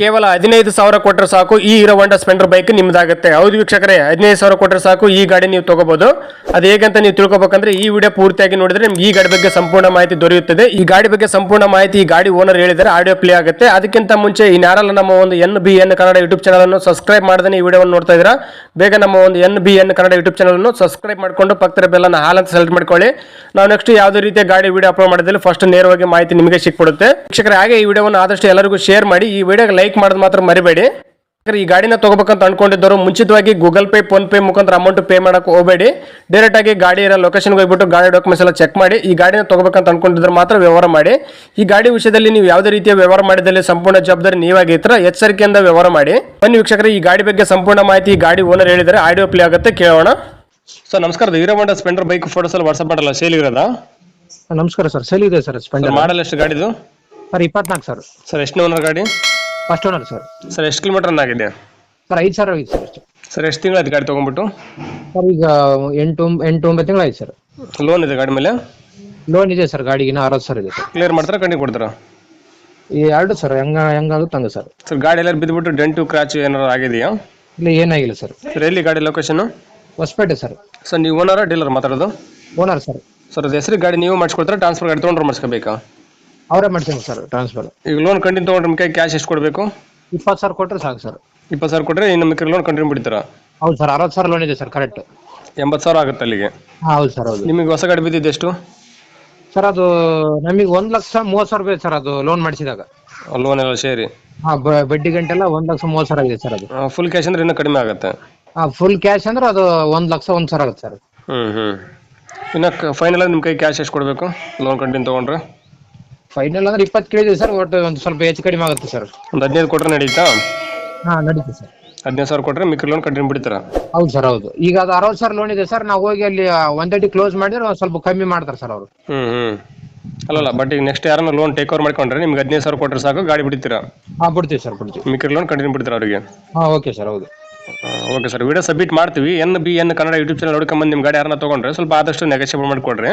ಕೇವಲ ಹದಿನೈದು ಸಾವಿರ ಕೊಟ್ಟರೆ ಸಾಕು, ಈ ಹೀರೋ ಹೊಂಡಾ ಸ್ಪೆಂಡರ್ ಬೈಕ್ ನಿಮ್ಮದಾಗುತ್ತೆ ಹೌದು ವೀಕ್ಷಕರೇ, ಹದಿನೈದು ಸಾವಿರ ಕೊಟ್ಟರೆ ಸಾಕು, ಈ ಗಾಡಿ ನೀವು ತಗೋಬಹುದು ಅದು ಹೇಗಂತ ನೀವು ತಿಳ್ಕೊಬೇಕಂದ್ರೆ, ಈ ವಿಡಿಯೋ ಪೂರ್ತಿಯಾಗಿ ನೋಡಿದ್ರೆ ನಿಮ್ಗೆ ಈ ಗಾಡಿ ಬಗ್ಗೆ ಸಂಪೂರ್ಣ ಮಾಹಿತಿ ದೊರೆಯುತ್ತದೆ. ಈ ಗಾಡಿ ಬಗ್ಗೆ ಸಂಪೂರ್ಣ ಮಾಹಿತಿ ಈ ಗಾಡಿ ಓನರ್ ಹೇಳಿದರೆ ಆಡಿಯೋ ಪ್ಲೇ ಆಗುತ್ತೆ. ಅದಕ್ಕಿಂತ ಮುಂಚೆ ಈ ನಾರಲ್ಲ ನಮ್ಮ ಒಂದು N B N Kannada YouTube channel ಅನ್ನು ಸಬ್ಸ್ಕ್ರೈಬ್ ಮಾಡದೇ ಈ ವಿಡಿಯೋವನ್ನು ನೋಡ್ತಾ ಇದ್ದೀರಾ, ಬೇಗ ನಮ್ಮ ಒಂದು N B N Kannada YouTube channel ಅನ್ನು ಸಬ್ಸ್ಕ್ರೈಬ್ ಮಾಡಿಕೊಂಡು ಪಕ್ಕದ ಬೆಲ್ಲನ ಹಾಲ್ ಅಂತ ಸೆಲೆಕ್ಟ್ ಮಾಡ್ಕೊಳ್ಳಿ. ನಾವು ನೆಕ್ಸ್ಟ್ ಯಾವುದೇ ರೀತಿಯ ಗಾಡಿ ವಿಡಿಯೋ ಅಪ್ಲೋಡ್ ಮಾಡಿದ್ರೆ ಫಸ್ಟ್ ನೇರವಾಗಿ ಮಾಹಿತಿ ನಿಮಗೆ ಸಿಕ್ಬಿಡುತ್ತೆ. ಶಿಕ್ಷಕರ ಹಾಗೆ ಈ ವಿಡಿಯೋವನ್ನು ಆದಷ್ಟು ಎಲ್ಲರಿಗೂ ಶೇರ್ ಮಾಡಿ, ಈ ವಿಡಿಯೋಗೆ ಲೈಕ್ ಮಾಡೋದು ಮಾತ್ರ ಮರಿಬೇಡಿ. ಯಾಕಂದ್ರೆ ಈ ಗಾಡಿನ ತಗೋಬೇಕಂತ ಅನ್ಕೊಂಡಿದ್ದವರು ಮುಂಚಿತವಾಗಿ ಗೂಗಲ್ ಪೇ ಫೋನ್ ಪೇ ಮುಖಾಂತರ ಅಮೌಂಟ್ ಪೇ ಮಾಡಕ್ಕೆ ಹೋಗಬೇಡಿ. ಡೈರೆಕ್ಟ್ ಆಗಿ ಗಾಡಿ ಇರೋ ಲೊಕೇಶನ್ಗೆ ಹೋಗ್ಬಿಟ್ಟು ಗಾಡಿ ಡಾಕ್ಯುಮೆಂಟ್ಸ್ ಎಲ್ಲ ಚೆಕ್ ಮಾಡಿ ಈ ಗಾಡಿನ ತಗೋಬೇಕಂತ ಅನ್ಕೊಂಡಿದ್ರೆ ಮಾತ್ರ ವ್ಯವಹಾರ ಮಾಡಿ. ಈ ಗಾಡಿ ವಿಷಯದಲ್ಲಿ ನೀವು ಯಾವುದೇ ರೀತಿಯ ವ್ಯವಹಾರ ಮಾಡಿದಲ್ಲಿ ಸಂಪೂರ್ಣ ಜವಾಬ್ದಾರಿ ನೀವಾಗಿರ್ತೀರ ಎಚ್ಚರಿಕೆಯಿಂದ ವ್ಯವಹಾರ ಮಾಡಿ. ಬನ್ನಿ ವೀಕ್ಷಕರು ಈ ಗಾಡಿ ಬಗ್ಗೆ ಸಂಪೂರ್ಣ ಮಾಹಿತಿ ಈ ಗಾಡಿ ಓನರ್ ಹೇಳಿದರೆ ಆಡಿಯೋ ಪ್ಲೇ ಆಗುತ್ತೆ ಕೇಳೋಣ. ಸರ್ ನಮಸ್ಕಾರ Hero Honda Splendor bike photos ಎಲ್ಲ ವಾಟ್ಸ್ಆಪ್ ಮಾಡಲ್ಲ ಸೇಲ್ ಇರೋದಾ? ನಮಸ್ಕಾರ ಸರ್ ಸೇಲ್ ಇದೆ ಸರ್ ಸ್ಪೆಂಡರ್ ಮಾಡಲ್ ಎಷ್ಟು ಗಾಡಿದು? ಸರ್ ಇಪ್ಪತ್ನಾಲ್ಕು ಸರ್. ಸರ್ ಎಷ್ಟು ಓನರ್ ಗಾಡಿ? ಫಸ್ಟ್ ಓನರ್ ಸರ್ ಸರ್ ಎಷ್ಟು ಕಿಲೋಮೀಟರ್ ಆಗಿದೆ? ಸರ್ ಐದು ಸಾವಿರ ಆಗಿದೆ ಸರ್ ಅಷ್ಟೇ. ಸರ್ ಎಷ್ಟು ತಿಂಗಳು ಆಯ್ತು ಗಾಡಿ ತೊಗೊಂಡ್ಬಿಟ್ಟು? ಸರ್ ಈಗ ಎಂಟು ಎಂಟು ಒಂಬತ್ತು ತಿಂಗಳು ಆಯ್ತು ಸರ್ ಲೋನ್ ಇದೆ ಗಾಡಿ ಮೇಲೆ? ಲೋನ್ ಇದೆ ಸರ್ ಗಾಡಿಗೆ. ಇನ್ನೂ ಅರವತ್ತು ಸಾವಿರ ಇದೆ ಸರ್ ಕ್ಲಿಯರ್ ಮಾಡ್ತಾರೆ ಕಂಡಿ ಕೊಡ್ತಾರಾ? ಈ ಎರಡು ಸರ್ ಹೆಂಗ ಹೆಂಗಾಗುತ್ತೆ ಹಂಗೆ ಸರ್ ಸರ್ ಗಾಡಿ ಎಲ್ಲ ಬಿದ್ದುಬಿಟ್ಟು ಡೆಂಟು ಕ್ರಾಚ್ ಏನಾರು ಆಗಿದೆಯಾ? ಇಲ್ಲ ಏನಾಗಿಲ್ಲ ಸರ್ ಸರ್ ಎಲ್ಲಿ ಗಾಡಿ ಲೊಕೇಶನ್ ಹೊಸಪೇಟೆ ಸರ್ ಸರ್ ನೀವು ಓನರ ಡೀಲರ್ ಮಾತಾಡೋದು? ಓನರ್ ಸರ್ ಸರ್ ಅದು ಹೆಸರು ಗಾಡಿ ನೀವು ಮಾಡಿಸ್ಕೊಡ್ತಾರೆ ಟ್ರಾನ್ಸ್ಫರ್ ಗಾಡಿ ತೊಗೊಂಡ್ರೆ ಮಾಡಿಸ್ಕೋಬೇಕಾ? ಅವರೇ ಮಾಡ್ತೀನಿ ಸರ್ ಟ್ರಾನ್ಸ್ಫರ್ ಈಗ ಲೋನ್ ಕಂಟಿನ್ಯೂ ತೊಗೊಂಡ್ರೆ ನಿಮಗೆ ಕ್ಯಾಶ್ ಎಷ್ಟು ಕೊಡಬೇಕು? ಇಪ್ಪತ್ತು ಸಾವಿರ ಕೊಟ್ಟರೆ ಸಾಕು ಸರ್. ಇಪ್ಪತ್ತು ಸಾವಿರ ಕೊಟ್ಟರೆ ಇನ್ನು ಮಿಕ್ಕಿರೋ ಲೋನ್ ಕಂಟಿನ್ಯೂ ಬಿಡ್ತೀರಾ ಹೌದು ಸರ್ ಅರವತ್ತು ಸಾವಿರ ಲೋನ್ ಇದೆ ಸರ್ ಕರೆಕ್ಟ್ ಎಂಬತ್ತು ಸಾವಿರ ಆಗುತ್ತೆ ಅಲ್ಲಿಗೆ. ಹೌದು ಸರ್ ಹೌದು. ನಿಮಗೆ ಹೊಸ ಗಾಡಿ ಬಿದ್ದಿದ್ದು ಎಷ್ಟು? ಸರ್ ಅದು ನಮಗೆ ಒಂದು ಲಕ್ಷ ಮೂವತ್ತು ಸಾವಿರ ಬೇಕು ಸರ್ ಅದು ಲೋನ್ ಮಾಡಿಸಿದಾಗ. ಲೋನ್ ಎಲ್ಲ ಸೇರಿ? ಹಾ ಬಡ್ಡಿ ಗಂಟೆಲ್ಲ ಒಂದು ಲಕ್ಷ ಮೂವತ್ತು ಸಾವಿರ ಆಗಿದೆ ಸರ್ ಅದು. ಫುಲ್ ಕ್ಯಾಶ್ ಅಂದ್ರೆ ಇನ್ನೂ ಕಡಿಮೆ ಆಗುತ್ತೆ. ಹಾಂ ಫುಲ್ ಕ್ಯಾಶ್ ಅಂದ್ರೆ ಅದು ಒಂದು ಲಕ್ಷ ಒಂದು ಸಾವಿರ ಆಗುತ್ತೆ ಸರ್. ಹ್ಞೂ ಹ್ಞೂ ಇನ್ನು ಫೈನಲ್ ನಿಮ್ಮ ಕೈ ಕ್ಯಾಶ್ ಎಷ್ಟು ಕೊಡಬೇಕು ಲೋನ್ ಕಂಟಿನ್ಯೂ ತೊಗೊಂಡ್ರೆ? ಫೈನಲ್ ಅಂದ್ರೆ ಇಪ್ಪತ್ತು ಕೇಳಿದ್ವಿ ಸರ್ ಒಟ್ಟು ಒಂದು ಸ್ವಲ್ಪ ಹೆಚ್ಚು ಕಡಿಮೆ ಆಗುತ್ತೆ ಸರ್. ಒಂದು ಹದಿನೈದು ಕೊಟ್ಟರೆ ನಡೀತಾ? ಹಾ ನಡೀತೆ ಸರ್. ಹದಿನೈದು ಸಾವಿರ ಕೊಟ್ಟರೆ ಮಿಕ್ಕಿ ಲೋನ್ ಕಂಟಿನ್ಯೂ ಬಿಡ್ತೀರಾ ಹೌದು ಸರ್ ಹೌದು. ಈಗ ಅದು ಅರವತ್ತು ಸಾವಿರ ಲೋನ್ ಇದೆ ಸರ್ ನಾವು ಹೋಗಿ ಅಲ್ಲಿ ಒಂದಡಿ ಕ್ಲೋಸ್ ಮಾಡಿದ್ರೆ ಒಂದ್ ಸ್ವಲ್ಪ ಕಮ್ಮಿ ಮಾಡ್ತಾರೆ ಸರ್ ಅವರು. ಹ್ಮ್ ಹ್ಮ್. ಅಲ್ಲಲ್ಲ ಬಟ್ ಈಗ ನೆಕ್ಸ್ಟ್ ಯಾರನ್ನ ಲೋನ್ ಟೇಕ್ ಓವರ್ ಮಾಡ್ಕೊಂಡ್ರೆ ನಿಮ್ಗೆ ಹದಿನೈದು ಸಾವಿರ ಕೊಟ್ಟರೆ ಸಾಕು ಗಾಡಿ ಬಿಡ್ತೀರಾ? ಹಾ ಬಿಡ್ತೀವಿ ಸರ್ ಬಿಡ್ತೀವಿ. ಮಿಕ್ಕಿ ಲೋನ್ ಕಂಟಿನ್ಯೂ ಬಿಡ್ತೀರಾ ಅವರಿಗೆ? ಹಾ ಓಕೆ ಸರ್ ಹೌದು. Okay sir. ವಿಡಿಯೋ ಸಬ್ಮಿಟ್ ಮಾಡ್ತೀವಿ. N B N Kannada YouTube channel ನೋಡ್ಕೊಂಬಂದು ನಿಮ್ಮ ಗಾಡಿ ಯಾರನ್ನ ತೊಗೊಂಡ್ರೆ ಸ್ವಲ್ಪ ಆದಷ್ಟು ನೆಗೋಷಿಯೇಟ್ ಮಾಡಿಕೊಡ್ರಿ.